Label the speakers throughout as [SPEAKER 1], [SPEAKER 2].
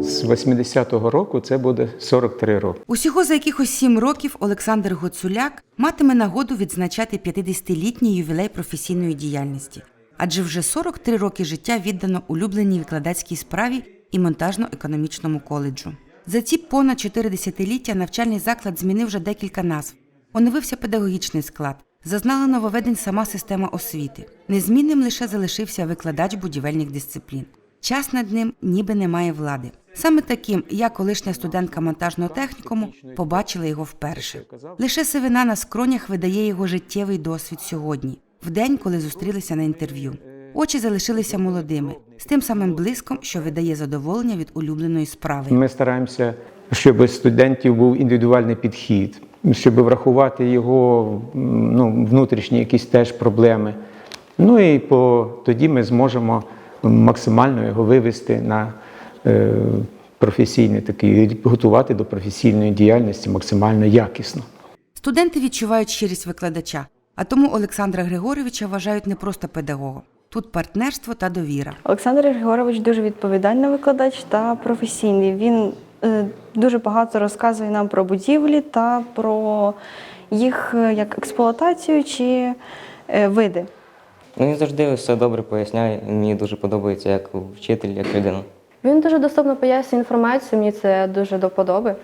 [SPEAKER 1] З 80-го року це буде 43 роки.
[SPEAKER 2] Усього за якихось сім років Олександр Гоцуляк матиме нагоду відзначати 50-літній ювілей професійної діяльності, адже вже 43 роки життя віддано улюбленій викладацькій справі і монтажно-економічному коледжу. За ці понад чотири десятиліття навчальний заклад змінив вже декілька назв. Оновився педагогічний склад, зазнала нововведень сама система освіти. Незмінним лише залишився викладач будівельних дисциплін. Час над ним ніби немає влади. Саме таким я, колишня студентка монтажного технікуму, побачила його вперше. Лише сивина на скронях видає його життєвий досвід сьогодні, в день, коли зустрілися на інтерв'ю. Очі залишилися молодими, з тим самим блиском, що видає задоволення від улюбленої справи.
[SPEAKER 1] Ми стараємося, щоб студентів був індивідуальний підхід, щоб врахувати його ну, внутрішні якісь теж проблеми. Ну і по, тоді ми зможемо максимально його вивести на е, професійний такий, готувати до професійної діяльності максимально якісно.
[SPEAKER 2] Студенти відчувають щирість викладача, а тому Олександра Григоровича вважають не просто педагогом. Тут партнерство та довіра.
[SPEAKER 3] Олександр Григорович дуже відповідальний викладач та професійний. Він е, дуже багато розказує нам про будівлі та про їх е, як експлуатацію чи види.
[SPEAKER 4] Ну, він завжди все добре поясняє. Мені дуже подобається як вчитель, як людина.
[SPEAKER 5] Він дуже доступно пояснює інформацію, мені це дуже до вподоби.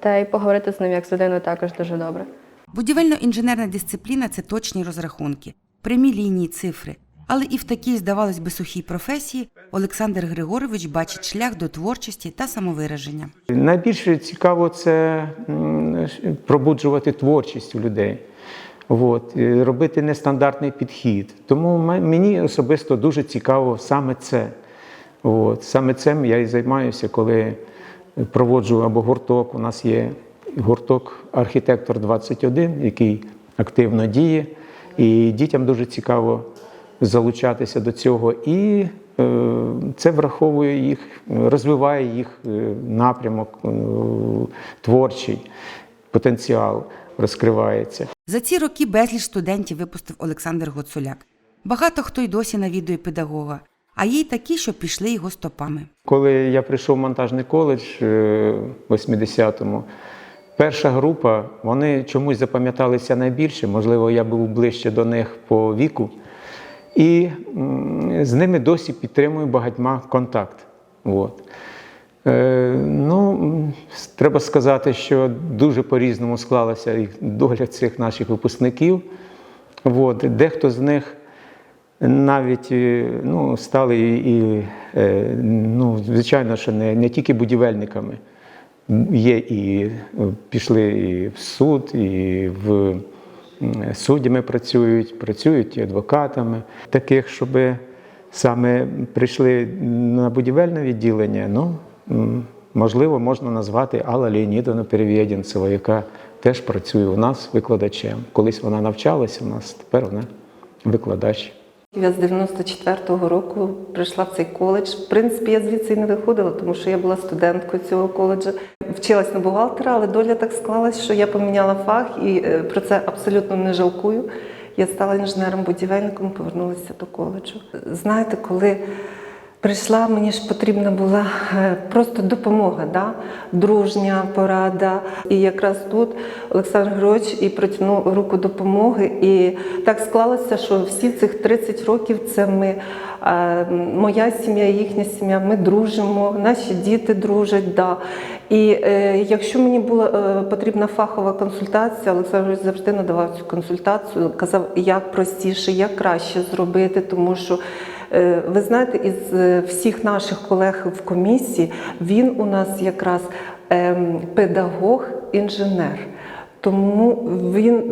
[SPEAKER 5] Та й поговорити з ним як з людиною також дуже добре.
[SPEAKER 2] Будівельно-інженерна дисципліна це точні розрахунки, прямі лінії, цифри. Але і в такій, здавалось би, сухій професії Олександр Григорович бачить шлях до творчості та самовираження.
[SPEAKER 1] Найбільше цікаво це пробуджувати творчість у людей. От, робити нестандартний підхід. Тому мені особисто дуже цікаво саме це. От, саме цим я і займаюся, коли проводжу або гурток. У нас є гурток Архітектор 21, який активно діє. І дітям дуже цікаво залучатися до цього. І е, це враховує їх, розвиває їх е, напрямок е, творчий, потенціал розкривається.
[SPEAKER 2] За ці роки безліч студентів випустив Олександр Гоцуляк. Багато хто й досі навідує педагога, а є й такі, що пішли його стопами.
[SPEAKER 1] Коли я прийшов в монтажний коледж е, в 80-му, перша група, вони чомусь запам'яталися найбільше, можливо, я був ближче до них по віку. І з ними досі підтримую багатьма контакт. От. Треба сказати, що дуже по-різному склалася їх доля цих наших випускників. От. Дехто з них навіть е, ну, стали і, і е, ну, звичайно, що не, не тільки будівельниками. Є і е, пішли і в суд, і в суддями працюють, працюють і адвокатами. Таких, щоб саме прийшли на будівельне відділення, ну, можливо, можна назвати Алла Леонідовна Перевєдінцева, яка теж працює у нас викладачем. Колись вона навчалася у нас, тепер вона викладач.
[SPEAKER 6] Я з 94-го року прийшла в цей коледж. В принципі, я звідси не виходила, тому що я була студенткою цього коледжу. Вчилась на бухгалтера, але доля так склалась, що я поміняла фах і е, про це абсолютно не жалкую. Я стала інженером-будівельником, повернулася до коледжу. Знаєте, коли прийшла, мені ж потрібна була е, просто допомога, да? дружня порада. І якраз тут Олександр Григорович і протягнув руку допомоги. І так склалося, що всі цих 30 років це ми, е, моя сім'я, їхня сім'я, ми дружимо, наші діти дружать. Да. І е, якщо мені була потрібна фахова консультація, Олександр Григорович завжди надавав цю консультацію, казав, як простіше, як краще зробити, тому що. Е, Ви знаєте, із е, всіх наших колег в комісії він у нас якраз ем, педагог-інженер. Тому він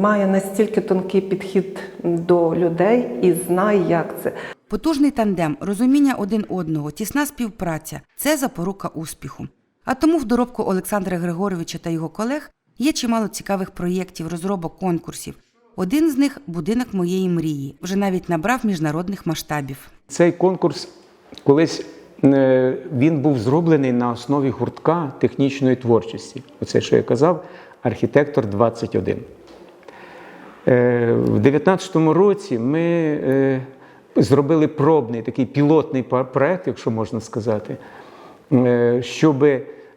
[SPEAKER 6] має настільки тонкий підхід до людей і знає, як це.
[SPEAKER 2] Потужний тандем, розуміння один одного, тісна співпраця це запорука успіху. А тому в доробку Олександра Григоровича та його колег є чимало цікавих проєктів, розробок конкурсів. Один з них будинок моєї мрії, вже навіть набрав міжнародних масштабів.
[SPEAKER 1] Цей конкурс колись е, він був зроблений на основі гуртка технічної творчості. Оце, що я казав, архітектор 21. Е, В 2019 році ми е, зробили пробний такий пілотний проект, якщо можна сказати, щоб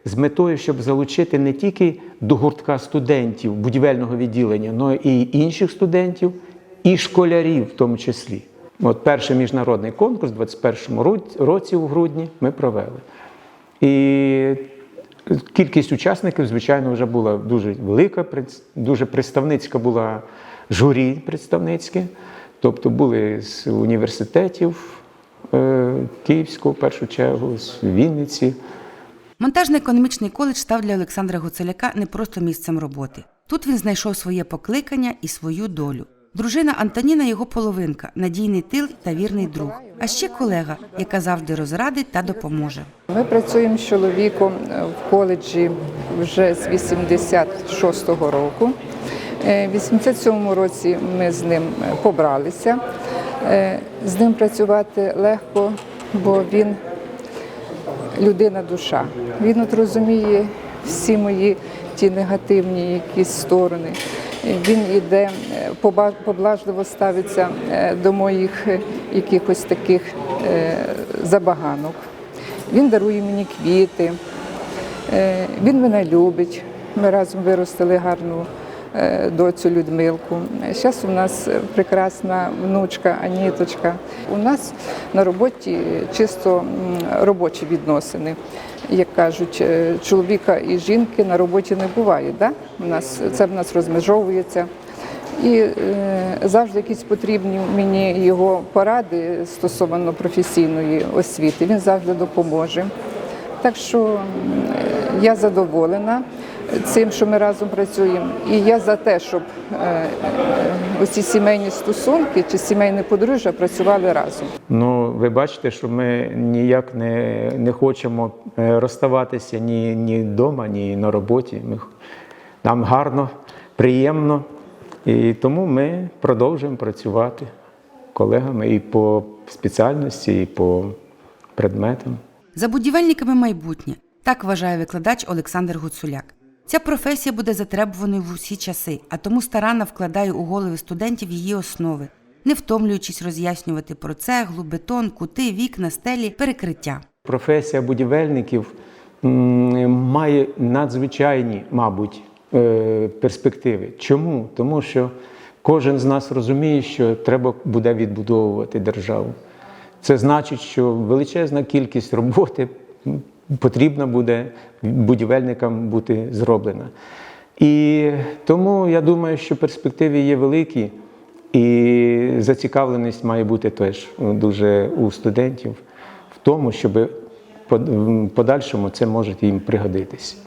[SPEAKER 1] з метою, щоб залучити не тільки до гуртка студентів будівельного відділення, але і інших студентів, і школярів в тому числі. От перший міжнародний конкурс у 2021 ро- році у грудні ми провели. І кількість учасників, звичайно, вже була дуже велика, дуже представницька була журі представницьке. Тобто були з університетів е, Київського, в першу чергу, з Вінниці.
[SPEAKER 2] Монтажно-економічний коледж став для Олександра Гуцуляка не просто місцем роботи. Тут він знайшов своє покликання і свою долю. Дружина Антоніна його половинка, надійний тил та вірний друг. А ще колега, яка завжди розрадить та допоможе.
[SPEAKER 7] Ми працюємо з чоловіком е, в коледжі вже з 86-го року. Е, В 87-му році ми з ним е, побралися. З ним працювати легко, бо він людина душа. Він от розуміє всі мої ті негативні якісь сторони. Він іде е, поблажливо ставиться е, до моїх е, якихось таких забаганок. Він дарує мені квіти, він мене любить. Ми разом виростили гарну доцю Людмилку. Зараз у нас е, прекрасна внучка Аніточка. У нас на роботі чисто робочі відносини. Як кажуть, е, чоловіка і жінки на роботі не буває. Да? У нас, це в нас розмежовується. І е, завжди якісь потрібні мені його поради стосовно професійної освіти. Він завжди допоможе. Так що е, я задоволена цим, що ми разом працюємо. І я за те, щоб е, е, оці сімейні стосунки чи сімейне подружжя працювали разом.
[SPEAKER 1] Ну, ви бачите, що ми ніяк не, не хочемо е, розставатися ні, ні вдома, ні на роботі. Ми, нам гарно, приємно. І тому ми продовжуємо працювати колегами і по спеціальності, і по предметам.
[SPEAKER 2] За будівельниками майбутнє так вважає викладач Олександр Гуцуляк. Ця професія буде затребуваною в усі часи, а тому старанно вкладає у голови студентів її основи, не втомлюючись роз'яснювати про цеглу, бетон, кути, вікна, стелі, перекриття.
[SPEAKER 1] Професія будівельників має надзвичайні, мабуть, е, перспективи. Чому? Тому що кожен з нас розуміє, що треба буде відбудовувати державу. Це значить, що величезна кількість роботи м, потрібна буде будівельникам бути зроблена. І тому я думаю, що перспективи є великі, і зацікавленість має бути теж дуже у студентів в тому, щоб в подальшому це може їм пригодитись.